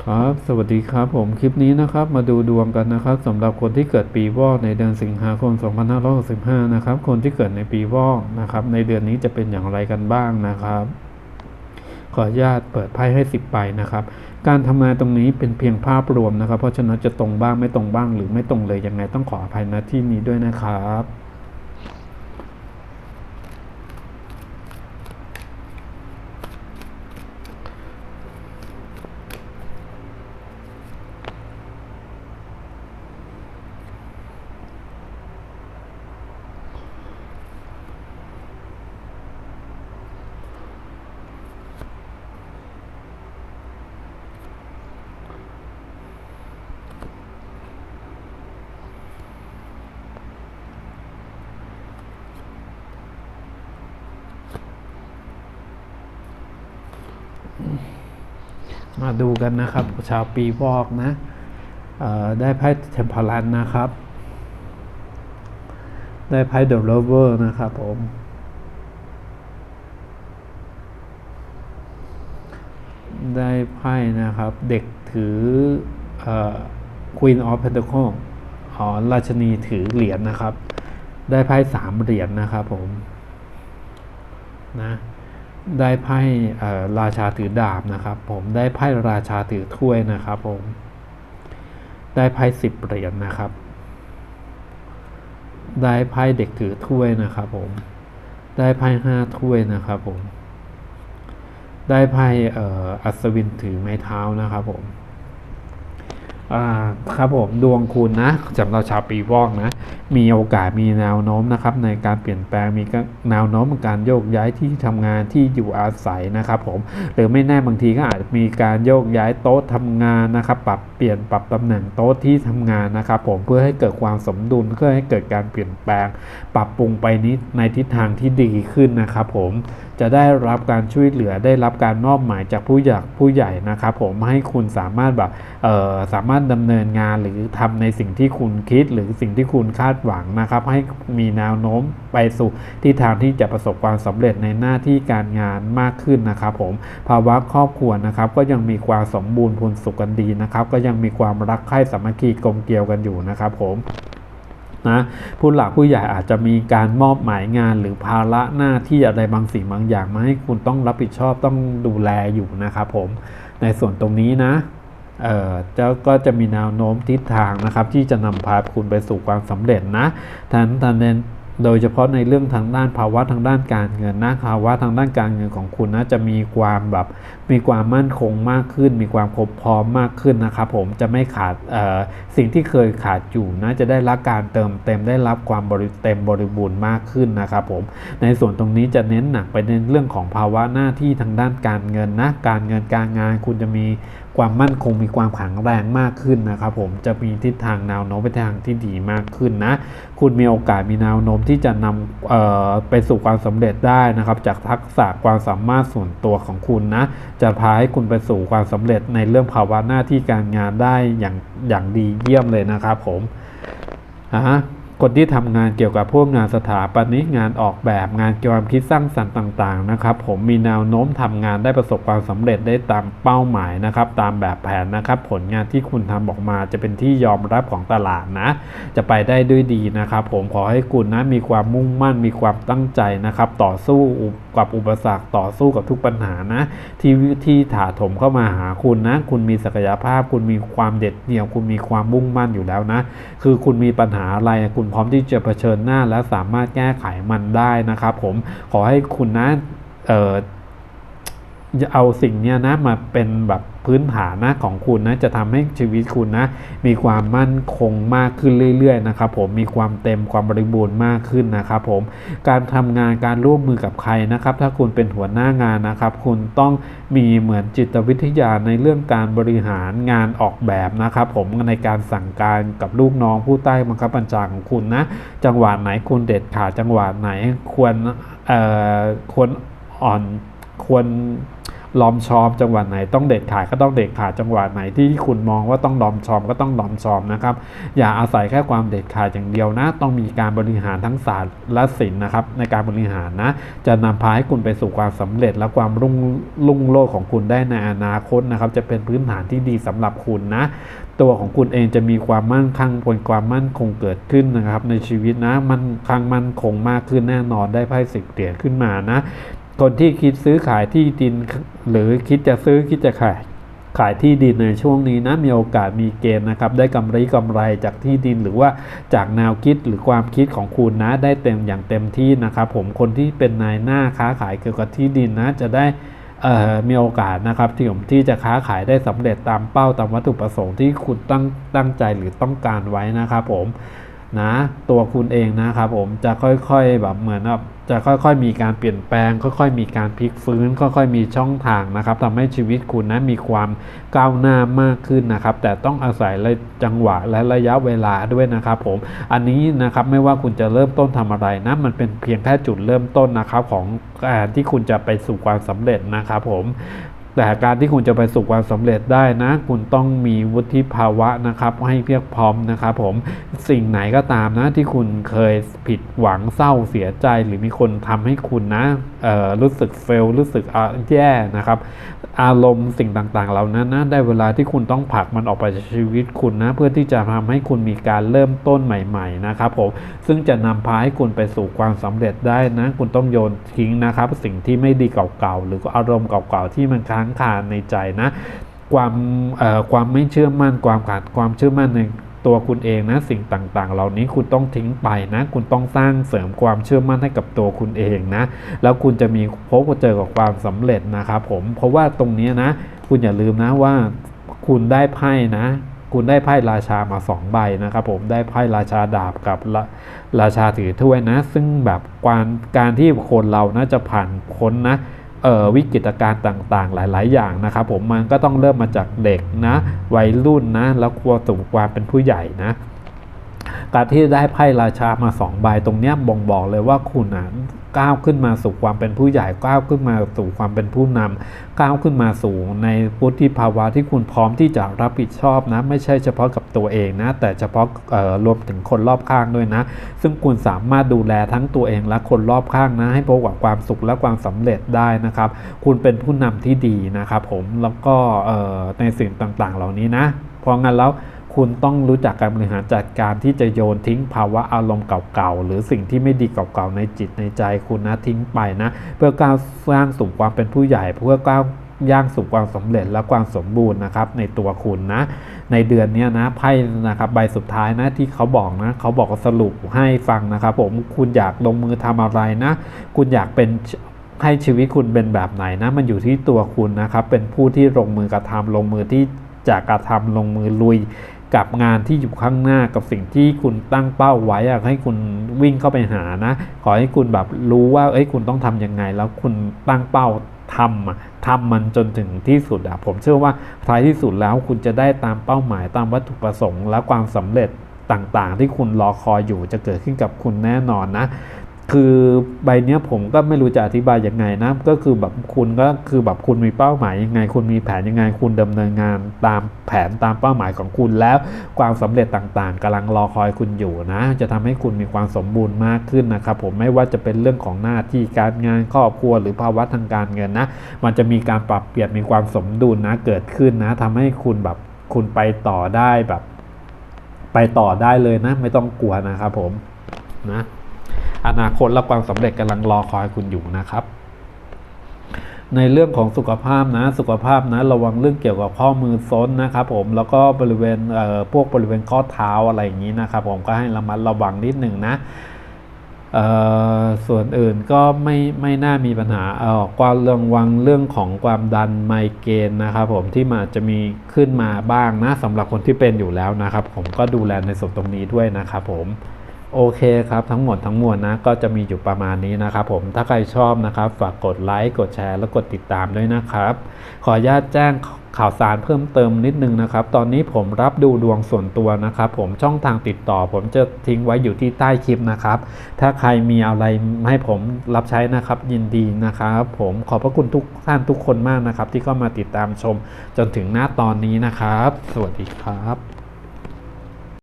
ครับ สวัสดีครับผมคลิปนี้นะครับ มาดูดวงกันนะครับสำหรับคนที่เกิดปีวอกในเดือนสิงหาคม 2565 นะครับ คนที่เกิดในปีวอกนะครับ ในเดือนนี้จะเป็นอย่างไรกันบ้างนะครับ ขออนุญาตเปิดไพ่ให้ 10ใบนะครับ การทำงานตรงนี้เป็นเพียงภาพรวมนะครับ เพราะฉะนั้นจะตรงบ้างไม่ตรงบ้างหรือไม่ตรงเลยยังไงต้องขออภัยณที่นี้ด้วยนะครับ มาดูกันนะครับ ชาวปีวอกนะได้ไพ่เทมพลันนะครับ ได้ไพ่เดอะโรเวอร์นะครับผมได้ไพ่นะครับ เด็กถือเอ่อ Queen of Pentacles อ๋อราชนีถือเหรียญนะครับ ได้ไพ่สามเหรียญนะครับผม นะ ได้ไพ่ราชาถือดาบนะครับ ผมได้ไพ่ราชาถือถ้วยนะครับ ผม ได้ไพ่สิบเหรียญนะครับ ได้ไพ่เด็กถือถ้วยนะครับ ผม ได้ไพ่ห้าถ้วยนะครับ ผม ได้ไพ่อัศวินถือไม้เท้านะครับ ผม ครับผมดวงคุณนะสำหรับชาวปีวอกนะ มีโอกาสมีแนวโน้มนะครับในการเปลี่ยนแปลงมีแนวโน้มการโยกย้ายที่ทำงานที่อยู่อาศัยนะครับผมหรือไม่แน่บางทีก็อาจจะมีการโยกย้ายโต๊ะทำงานนะครับ ปรับเปลี่ยนปรับตำแหน่งโต๊ะที่ทำงานนะครับ ผมเพื่อให้เกิดความสมดุลเพื่อให้เกิดการเปลี่ยนแปลง ปรับปรุงไปนี้ในทิศทางที่ดีขึ้นนะครับ ผมจะได้รับการช่วยเหลือได้รับการมอบหมายจากผู้ใหญ่ผู้ใหญ่นะครับ ผมให้คุณสามารถแบบสามารถดำเนินงานหรือทำในสิ่งที่คุณคิดหรือสิ่งที่คุณคาดหวังนะครับ ให้มีแนวโน้มไปสู่ทิศทางที่จะประสบความสำเร็จในหน้าที่การงานมากขึ้นนะครับผมภาวะครอบครัวนะครับ ก็ยังมีความสมบูรณ์พูนสุขกันดีนะครับ ก็ยังมีความรักใคร่สามัคคีกลมเกลียวกันอยู่นะครับผมนะผู้หลักผู้ใหญ่อาจจะมีการมอบหมายงานหรือภาระหน้าที่อะไรบางสิ่งบางอย่างมาให้คุณต้องรับผิดชอบต้องดูแลอยู่นะครับผมในส่วนตรงนี้นะ เจ้าก็จะมีแนวโน้มทิศทางนะครับ ที่จะนำพาคุณไปสู่ความสำเร็จนะทั้งทางเนโดยเฉพาะในเรื่องทางด้านภาวะทางด้านการเงินนะภาวะทางด้านการเงินของคุณนะจะมีความแบบมีความมั่นคงมากขึ้น มีความครบพร้อมมากขึ้นนะครับผมจะไม่ขาดสิ่งที่เคยขาดอยู่นะจะได้รับการเติมเต็มได้รับความบริเต็มบริบูรณ์มากขึ้นนะครับผมในส่วนตรงนี้จะเน้นหนักไปในเรื่องของภาวะหน้าที่ทางด้านการเงินนะการเงินการงานคุณจะมี ความมั่นคงมีความแข็งแรงมากขึ้นนะครับผมจะมีทิศทางแนวโน้มไปทางที่ดีมากขึ้นนะ คุณมีโอกาสมีแนวโน้มที่จะนำไปสู่ความสำเร็จได้นะครับ จากทักษะความสามารถส่วนตัวของคุณนะ จะพาให้คุณไปสู่ความสำเร็จในเรื่องภาวะหน้าที่การงานได้อย่างอย่างดีเยี่ยมเลยนะครับผมอ่า คนที่ทำงานเกี่ยวกับพวกงานสถาปนิกงานออกแบบงานเกี่ยวกับคิดสร้างสรรค์ต่างๆนะครับ ผมมีแนวโน้มทำงานได้ประสบความสำเร็จได้ตามเป้าหมายนะครับ ตามแบบแผนนะครับ ผลงานที่คุณทำออกมาจะเป็นที่ยอมรับของตลาดนะ จะไปได้ด้วยดีนะครับ ผมขอให้คุณนะมีความมุ่งมั่นมีความตั้งใจนะครับ ต่อสู้กับอุปสรรคต่อสู้กับทุกปัญหานะ ที่ที่ถาโถมเข้ามาหาคุณนะ คุณมีศักยภาพ คุณมีความเด็ดเดี่ยว คุณมีความมุ่งมั่นอยู่แล้วนะ คือคุณมีปัญหาอะไรคุณพร้อมที่จะเผชิญหน้าและสามารถแก้ไขมันได้นะครับผมขอให้คุณนะเอ่อ เอาสิ่งนี้นะมาเป็นแบบพื้นฐานนะของคุณนะจะทำให้ชีวิตคุณนะ มีความมั่นคงมากขึ้นเรื่อยๆนะครับผมมีความเต็มความบริบูรณ์มากขึ้นนะครับผมการทำงานการร่วมมือกับใครนะครับ ถ้าคุณเป็นหัวหน้างานนะครับ คุณต้องมีเหมือนจิตวิทยาในเรื่องการบริหารงานออกแบบนะครับ ผมในการสั่งการกับลูกน้องผู้ใต้บังคับบัญชาของคุณนะ จังหวะไหนคุณเด็ดขาดจังหวะไหนควรควรอ่อน ควรลอมชอมจังหวะไหนต้องเด็ดขาดก็ต้องเด็ดขาดจังหวะไหนที่คุณมองว่าต้องลอมชอมก็ต้องลอมชอมนะครับ อย่าอาศัยแค่ความเด็ดขาดอย่างเดียวนะ ต้องมีการบริหารทั้งศาสตร์และศิลป์นะครับ ในการบริหารนะ จะนำพาให้คุณไปสู่ความสำเร็จและความรุ่งรุ่งโรจน์ของคุณได้ในอนาคตนะครับ จะเป็นพื้นฐานที่ดีสำหรับคุณนะ ตัวของคุณเองจะมีความมั่นคงบนความมั่นคงเกิดขึ้นนะครับ ในชีวิตนะ มันคงมั่นคงมากขึ้นแน่นอนได้ไพ่สิบเหรียญขึ้นมานะ คนที่คิดซื้อขายที่ดินหรือคิดจะซื้อคิดจะขายขายที่ดินในช่วงนี้นะมีโอกาสมีเกณฑ์นะครับ ได้กำไรกำไรจากที่ดินหรือว่าจากแนวคิดหรือความคิดของคุณนะได้เต็มอย่างเต็มที่นะครับ ผมคนที่เป็นนายหน้าค้าขายเกี่ยวกับที่ดินนะจะได้มีโอกาสนะครับที่ผมที่จะค้าขายได้สำเร็จตามเป้าตามวัตถุประสงค์ที่คุณตั้งตั้งใจหรือต้องการไว้นะครับผม นะตัวคุณเองนะครับผมจะค่อยๆแบบเหมือนแบบจะค่อยๆ มีการเปลี่ยนแปลง ค่อยๆ มีการพลิกฟื้น ค่อยๆ มีช่องทางนะครับทำให้ชีวิตคุณนะมีความก้าวหน้ามากขึ้นนะครับ แต่ต้องอาศัยระจังหวะและระยะเวลาด้วยนะครับ ผม อันนี้นะครับไม่ว่าคุณจะเริ่มต้นทำอะไรนะมันเป็นเพียงแค่จุดเริ่มต้นนะครับของการที่คุณจะไปสู่ความสำเร็จนะครับผม แต่การที่คุณจะไปสู่ความสำเร็จได้นะ คุณต้องมีวุฒิภาวะนะครับ ให้เพียงพร้อมนะครับผมสิ่งไหนก็ตามนะที่คุณเคยผิดหวังเศร้าเสียใจ หรือมีคนทำให้คุณนะรู้สึกเฟลรู้สึกแย่นะครับ อารมณ์สิ่งต่างๆ เหล่านั้นนะได้เวลาที่คุณต้องผลักมันออกไปจากชีวิตคุณนะ เพื่อที่จะทำให้คุณมีการเริ่มต้นใหม่ ๆ นะครับผมซึ่งจะนำพาให้คุณไปสู่ความสำเร็จได้นะ คุณต้องโยนทิ้งนะครับ สิ่งที่ไม่ดีเก่าๆหรืออารมณ์เก่าๆที่มันค้างคาในใจนะ ความความไม่เชื่อมั่น ความขาดความเชื่อมั่นในตัวคุณเองนะสิ่งต่างๆ เหล่านี้คุณต้องทิ้งไปนะ คุณต้องสร้างเสริมความเชื่อมั่นให้กับตัวคุณเองนะ แล้วคุณจะมีพบเจอกับความสำเร็จนะครับผมเพราะว่าตรงนี้นะ คุณอย่าลืมนะว่าคุณได้ไพ่นะ คุณได้ไพ่ราชามาสองใบนะครับผมได้ไพ่ราชาดาบกับราราชาถือถ้วยนะ ซึ่งแบบการการที่คนเรานะจะผ่านพ้นนะ วิกฤตการณ์ต่างๆ หลาย ๆ อย่างนะครับผมมันก็ต้องเริ่มมาจากเด็กนะวัยรุ่นนะแล้วกลัวสู่ความเป็นผู้ใหญ่นะ การที่ได้ไพ่ราชามาสองใบตรงเนี้ยบ่งบอกเลยว่าคุณนะก้าวขึ้นมาสู่ความเป็นผู้ใหญ่ก้าวขึ้นมาสู่ความเป็นผู้นำก้าวขึ้นมาสู่ในพุทธิภาวะที่คุณพร้อมที่จะรับผิดชอบนะ ไม่ใช่เฉพาะกับตัวเองนะ แต่เฉพาะรวมถึงคนรอบข้างด้วยนะ ซึ่งคุณสามารถดูแลทั้งตัวเองและคนรอบข้างนะ ให้พบกับความสุขและความสำเร็จได้นะครับ คุณเป็นผู้นำที่ดีนะครับผมแล้วก็ในสิ่งต่างๆ เหล่านี้นะพราะงั้นแล้ว คุณต้องรู้จักการบริหารจัดการที่จะโยนทิ้งภาวะอารมณ์เก่าๆ หรือสิ่งที่ไม่ดีเก่าๆ ในจิตในใจคุณนะทิ้งไปนะ เพื่อก้าวสร้างสู่ความเป็นผู้ใหญ่เพื่อก้าวย่างสู่ความสำเร็จและความสมบูรณ์นะครับในตัวคุณนะ ในเดือนนี้นะไพ่นะครับใบสุดท้ายนะที่เขาบอกนะเขาบอกสรุปให้ฟังนะครับ ผมคุณอยากลงมือทำอะไรนะ คุณอยากเป็นให้ชีวิตคุณเป็นแบบไหนนะ มันอยู่ที่ตัวคุณนะครับ เป็นผู้ที่ลงมือกระทำลงมือที่จะกระทำลงมือลุย กับงานที่อยู่ข้างหน้ากับสิ่งที่คุณตั้งเป้าไว้อะให้คุณวิ่งเข้าไปหานะ ขอให้คุณแบบรู้ว่าเอ้ยคุณต้องทำยังไง แล้วคุณตั้งเป้าทำอะทำมันจนถึงที่สุดอะผมเชื่อว่าท้ายที่สุดแล้วคุณจะได้ตามเป้าหมายตามวัตถุประสงค์ และความสำเร็จต่างๆ ที่คุณรอคอยอยู่จะเกิดขึ้นกับคุณแน่นอนนะ คือใบเนี้ยผมก็ไม่รู้จะอธิบายยังไงนะก็คือแบบคุณก็คือแบบคุณมีเป้าหมายยังไง คุณมีแผนยังไง คุณดำเนินงานตามแผนตามเป้าหมายของคุณแล้วความสำเร็จต่างๆกำลังรอคอยคุณอยู่นะ จะทำให้คุณมีความสมบูรณ์มากขึ้นนะครับผมไม่ว่าจะเป็นเรื่องของหน้าที่การงานครอบครัวหรือภาวะทางการเงินนะ มันจะมีการปรับเปลี่ยนมีความสมดุลนะเกิดขึ้นนะทำให้คุณแบบคุณไปต่อได้แบบ ไปต่อได้เลยนะ ไม่ต้องกลัวนะครับผมนะ อนาคตและความสำเร็จกำลังรอคอยคุณอยู่นะครับในเรื่องของสุขภาพนะสุขภาพนะระวังเรื่องเกี่ยวกับข้อมือซ้นนะครับผมแล้วก็บริเวณเอ่อพวกบริเวณข้อเท้าอะไรอย่างนี้นะครับผมก็ให้ระมัดระวังนิดหนึ่งนะเอ่อส่วนอื่นก็ไม่ไม่น่ามีปัญหาเอ่อความระวังเรื่องของความดันไมเกรนนะครับผมที่มันอาจจะมีขึ้นมาบ้างนะสำหรับคนที่เป็นอยู่แล้วนะครับผมก็ดูแลในส่วนตรงนี้ด้วยนะครับผม โอเคครับทั้งหมดทั้งมวลนะก็จะมีอยู่ประมาณนี้นะครับผมถ้าใครชอบนะครับ ฝากกดไลค์กดแชร์ และกดติดตามด้วยนะครับ ขออนุญาตแจ้งข่าวสารเพิ่มเติมนิดนึงนะครับ ตอนนี้ผมรับดูดวงส่วนตัวนะครับ ผมช่องทางติดต่อ ผมจะทิ้งไว้อยู่ที่ใต้คลิปนะครับ ถ้าใครมีอะไรให้ผมรับใช้นะครับ ยินดีนะครับ ผมขอบพระคุณทุกท่านทุกคนมากนะครับ ที่เข้ามาติดตามชมจนถึงหน้าตอนนี้นะครับ สวัสดีครับ